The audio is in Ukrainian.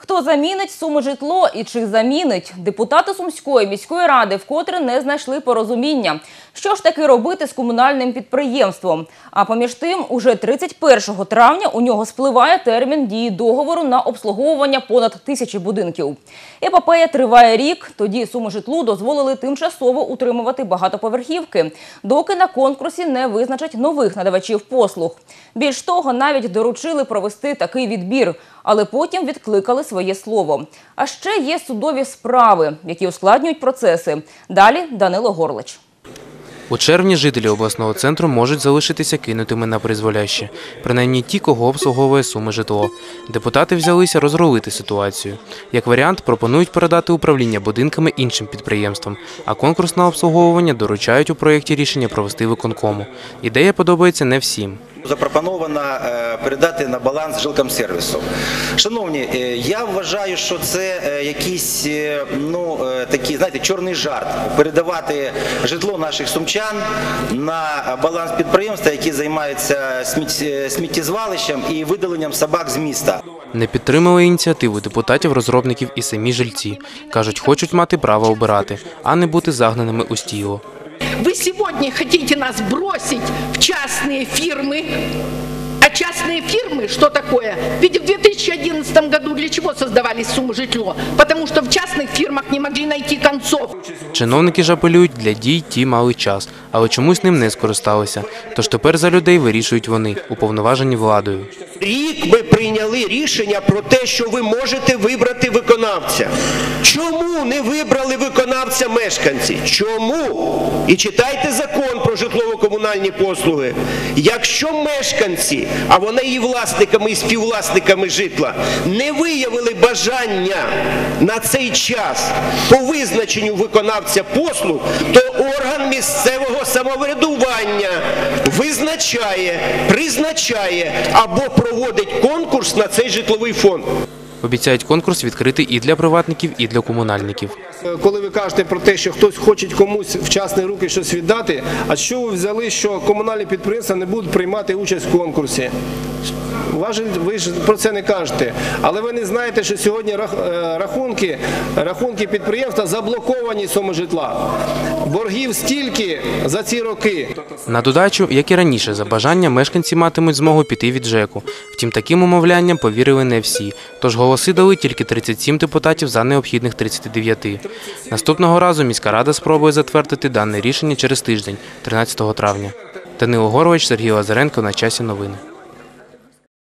Хто замінить суми житло і чи замінить? Депутати Сумської міської ради вкотре не знайшли порозуміння. Що ж таки робити з комунальним підприємством? А поміж тим, уже 31 травня у нього спливає термін дії договору на обслуговування понад тисячі будинків. Епопея триває рік. Тоді суми житлу дозволили тимчасово утримувати багатоповерхівки, доки на конкурсі не визначать нових надавачів послуг. Більш того, навіть доручили провести такий відбір, але потім відкликали своє слово. А ще є судові справи, які ускладнюють процеси. Далі Данило Горлич. У червні жителі обласного центру можуть залишитися кинутими на призволяще. Принаймні ті, кого обслуговує суми житло. Депутати взялися розрулити ситуацію. Як варіант, пропонують передати управління будинками іншим підприємствам, а конкурс на обслуговування доручають у проєкті рішення провести виконкому. Ідея подобається не всім. Запропоновано е, передати на баланс жилкомсервісу. Шановні, е, я вважаю, що це е, якийсь ну такий, знаєте, чорний жарт передавати житло наших сумчан на баланс підприємства, які займаються сміттєзвалищем і видаленням собак з міста. Не підтримали ініціативу депутатів, розробників і самі жильці. Кажуть, хочуть мати право обирати, а не бути загнаними у стіло. Вы сегодня хотите нас бросить в частные фирмы. А частные фирмы, что такое? Ведь в 2011 году для чего создавались суммы житло? Потому что в частных фирмах не могли найти концов. Чиновники ж апелюють, для дій ті мали час, але чомусь ним не скористалися. Тож тепер за людей вирішують вони, уповноважені владою. Рік ми прийняли рішення про те, що ви можете вибрати виконавця. Чому не вибрали виконавця мешканці? Чому? І читайте закон про житлово-комунальні послуги. Якщо мешканці, а вони і власниками, і співвласниками житла, не виявили бажання на цей час по визначенню виконавця послуг, то місцевого самоврядування визначає, призначає або проводить конкурс на цей житловий фонд. Обіцяють конкурс відкрити і для приватників, і для комунальників. Коли ви кажете про те, що хтось хоче комусь в частні руки щось віддати, а що ви взяли, що комунальні підприємства не будуть приймати участь в конкурсі? Ви ж про це не кажете. Але ви не знаєте, що сьогодні е, рахунки, рахунки підприємства заблоковані суми житла. Боргів стільки за ці роки. На додачу, як і раніше, за бажання мешканці матимуть змогу піти від ЖЕКу. Втім, таким умовлянням повірили не всі. Тож голоси дали тільки 37 депутатів за необхідних 39. Наступного разу міська рада спробує затвердити дане рішення через тиждень, 13 травня. Данило Горович, Сергій Лазаренко на часі новини.